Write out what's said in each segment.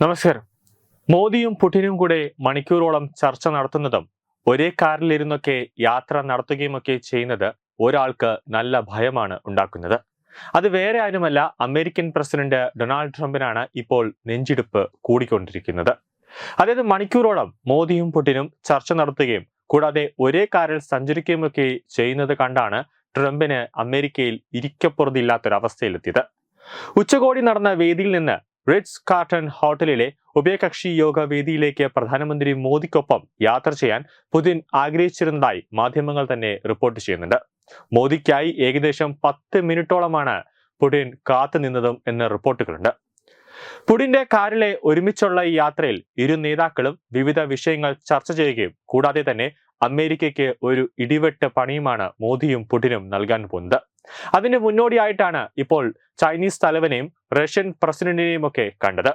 നമസ്കാരം. മോദിയും പുടിനും കൂടെ മണിക്കൂറോളം ചർച്ച നടത്തുന്നതും ഒരേ കാറിലിരുന്നൊക്കെ യാത്ര നടത്തുകയുമൊക്കെ ചെയ്യുന്നത് ഒരാൾക്ക് നല്ല ഭയമാണ് ഉണ്ടാക്കുന്നത്. അത് വേറെ ആരുമല്ല അമേരിക്കൻ പ്രസിഡന്റ് ഡൊണാൾഡ് ട്രംപിനാണ് ഇപ്പോൾ നെഞ്ചിടിപ്പ് കൂടിക്കൊണ്ടിരിക്കുന്നത്. അതായത് മണിക്കൂറോളം മോദിയും പുടിനും ചർച്ച നടത്തുകയും കൂടാതെ ഒരേ കാറിൽ സഞ്ചരിക്കുകയുമൊക്കെ ചെയ്യുന്നത് കണ്ടാണ് ട്രംപിന് അമേരിക്കയിൽ ഇരിക്കപ്പുറതില്ലാത്തൊരവസ്ഥയിലെത്തിയത് ഉച്ചകോടി നടന്ന വേദിയിൽ നിന്ന് റിറ്റ്സ് കാർട്ടൺ ഹോട്ടലിലെ ഉഭയകക്ഷി യോഗ വേദിയിലേക്ക് പ്രധാനമന്ത്രി മോദിക്കൊപ്പം യാത്ര ചെയ്യാൻ പുതിൻ ആഗ്രഹിച്ചിരുന്നതായി മാധ്യമങ്ങൾ തന്നെ റിപ്പോർട്ട് ചെയ്യുന്നുണ്ട്. മോദിക്കായി ഏകദേശം പത്ത് മിനിറ്റോളമാണ് പുടിൻ കാത്തുനിന്നതും എന്ന റിപ്പോർട്ടുകളുണ്ട്. പുടിന്റെ കാറിലെ ഒരുമിച്ചുള്ള ഈ യാത്രയിൽ ഇരു നേതാക്കളും വിവിധ വിഷയങ്ങൾ ചർച്ച ചെയ്യുകയും കൂടാതെ തന്നെ അമേരിക്കയ്ക്ക് ഒരു ഇടിവെട്ട് പണിയുമാണ് മോദിയും പുടിനും നൽകാൻ പോകുന്നത്. അതിന് മുന്നോടിയായിട്ടാണ് ഇപ്പോൾ ചൈനീസ് തലവനെയും റഷ്യൻ പ്രസിഡന്റിനെയും ഒക്കെ കണ്ടത്.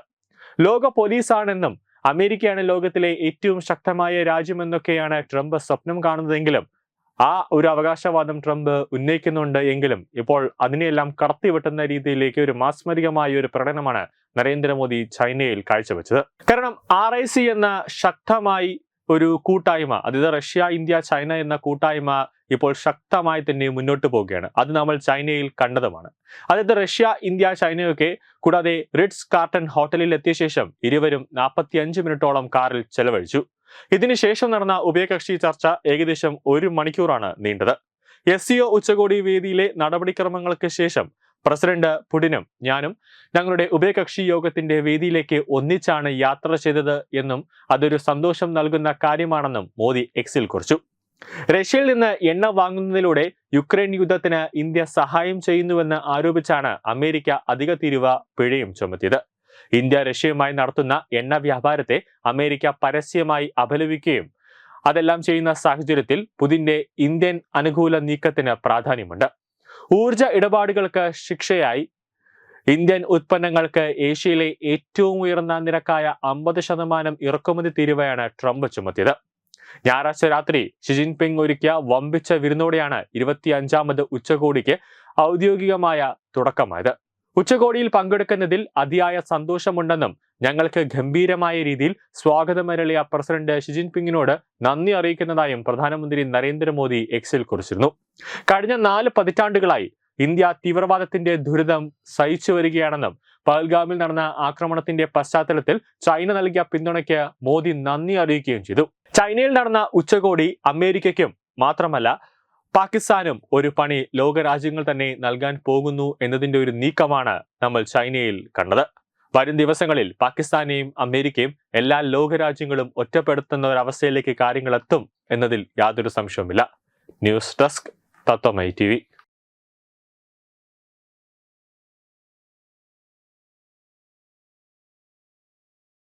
ലോക പോലീസാണെന്നും അമേരിക്കയാണ് ലോകത്തിലെ ഏറ്റവും ശക്തമായ രാജ്യമെന്നൊക്കെയാണ് ട്രംപ് സ്വപ്നം കാണുന്നതെങ്കിലും ആ ഒരു അവകാശവാദം ട്രംപ് ഉന്നയിക്കുന്നുണ്ട് എങ്കിലും ഇപ്പോൾ അതിനെയെല്ലാം കടത്തിവെട്ടുന്ന രീതിയിലേക്ക് ഒരു മാസ്മരികമായ ഒരു പ്രകടനമാണ് നരേന്ദ്രമോദി ചൈനയിൽ കാഴ്ചവെച്ചത്. കാരണം ആർ എന്ന ശക്തമായി ഒരു കൂട്ടായ്മ അതായത് റഷ്യ ഇന്ത്യ ചൈന എന്ന കൂട്ടായ്മ ഇപ്പോൾ ശക്തമായി തന്നെ മുന്നോട്ട് പോവുകയാണ്. അത് നമ്മൾ ചൈനയിൽ കണ്ടതുമാണ്. അതായത് റഷ്യ ഇന്ത്യ ചൈനയൊക്കെ കൂടാതെ റിഡ്സ് കാർട്ടൺ ഹോട്ടലിൽ എത്തിയ ശേഷം ഇരുവരും നാൽപ്പത്തി അഞ്ച് മിനിറ്റോളം കാറിൽ ചെലവഴിച്ചു. ഇതിനുശേഷം നടന്ന ഉഭയകക്ഷി ചർച്ച ഏകദേശം ഒരു മണിക്കൂറാണ് നീണ്ടത്. എസ് സിഒ ഉച്ചകോടി വേദിയിലെ നടപടിക്രമങ്ങൾക്ക് ശേഷം പ്രസിഡന്റ് പുടിനും ഞാനും ഞങ്ങളുടെ ഉഭയകക്ഷി യോഗത്തിന്റെ വേദിയിലേക്ക് ഒന്നിച്ചാണ് യാത്ര ചെയ്തത് എന്നും അതൊരു സന്തോഷം നൽകുന്ന കാര്യമാണെന്നും മോദി എക്സിൽ കുറിച്ചു. റഷ്യയിൽ നിന്ന് എണ്ണ വാങ്ങുന്നതിലൂടെ യുക്രൈൻ യുദ്ധത്തിന് ഇന്ത്യ സഹായം ചെയ്യുന്നുവെന്ന് ആരോപിച്ചാണ് അമേരിക്ക അധിക തീരുവ പിഴയും ചുമത്തിയത്. ഇന്ത്യ റഷ്യയുമായി നടത്തുന്ന എണ്ണ വ്യാപാരത്തെ അമേരിക്ക പരസ്യമായി അപലപിക്കുകയും അതെല്ലാം ചെയ്യുന്ന സാഹചര്യത്തിൽ പുതിന്റെ ഇന്ത്യൻ അനുകൂല നീക്കത്തിന് പ്രാധാന്യമുണ്ട്. ഊർജ ഇടപാടുകൾക്ക് ശിക്ഷയായി. ഇന്ത്യൻ ഉത്പന്നങ്ങൾക്ക് ഏഷ്യയിലെ ഏറ്റവും ഉയർന്ന നിരക്കായ അമ്പത് ശതമാനം ഇറക്കുമതി തീരുവയാണ് ട്രംപ് ചുമത്തിയത്. ഞായറാഴ്ച രാത്രി ഷി ജിൻപിങ് ഒരുക്കിയ വമ്പിച്ച വിരുന്നോടെയാണ് ഇരുപത്തിയഞ്ചാമത് ഉച്ചകോടിക്ക് ഔദ്യോഗികമായ തുടക്കമായത്. ഉച്ചകോടിയിൽ പങ്കെടുക്കുന്നതിൽ അതിയായ സന്തോഷമുണ്ടെന്നും ഞങ്ങൾക്ക് ഗംഭീരമായ രീതിയിൽ സ്വാഗതമരളിയ പ്രസിഡന്റ് ഷി ജിൻപിങ്ങിനോട് നന്ദി അറിയിക്കുന്നതായും പ്രധാനമന്ത്രി നരേന്ദ്രമോദി എക്സിൽ കുറിച്ചിരുന്നു. കഴിഞ്ഞ നാല് പതിറ്റാണ്ടുകളായി ഇന്ത്യ തീവ്രവാദത്തിന്റെ ദുരിതം സഹിച്ചു വരികയാണെന്നും പഹൽഗാമിൽ നടന്ന ആക്രമണത്തിന്റെ പശ്ചാത്തലത്തിൽ ചൈന നൽകിയ പിന്തുണയ്ക്ക് മോദി നന്ദി അറിയിക്കുകയും ചെയ്തു. ചൈനയിൽ നടന്ന ഉച്ചകോടി അമേരിക്കയ്ക്കും മാത്രമല്ല പാകിസ്ഥാനും ഒരു പണി ലോകരാജ്യങ്ങൾ തന്നെ നൽകാൻ പോകുന്നു എന്നതിന്റെ ഒരു നീക്കമാണ് നമ്മൾ ചൈനയിൽ കണ്ടത്. വരും ദിവസങ്ങളിൽ പാകിസ്ഥാനെയും അമേരിക്കയും എല്ലാ ലോകരാജ്യങ്ങളും ഒറ്റപ്പെടുത്തുന്ന ഒരു അവസ്ഥയിലേക്ക് കാര്യങ്ങൾ എത്തും എന്നതിൽ യാതൊരു സംശയവുമില്ല. ന്യൂസ് ഡെസ്ക് തത്വമൈ ടി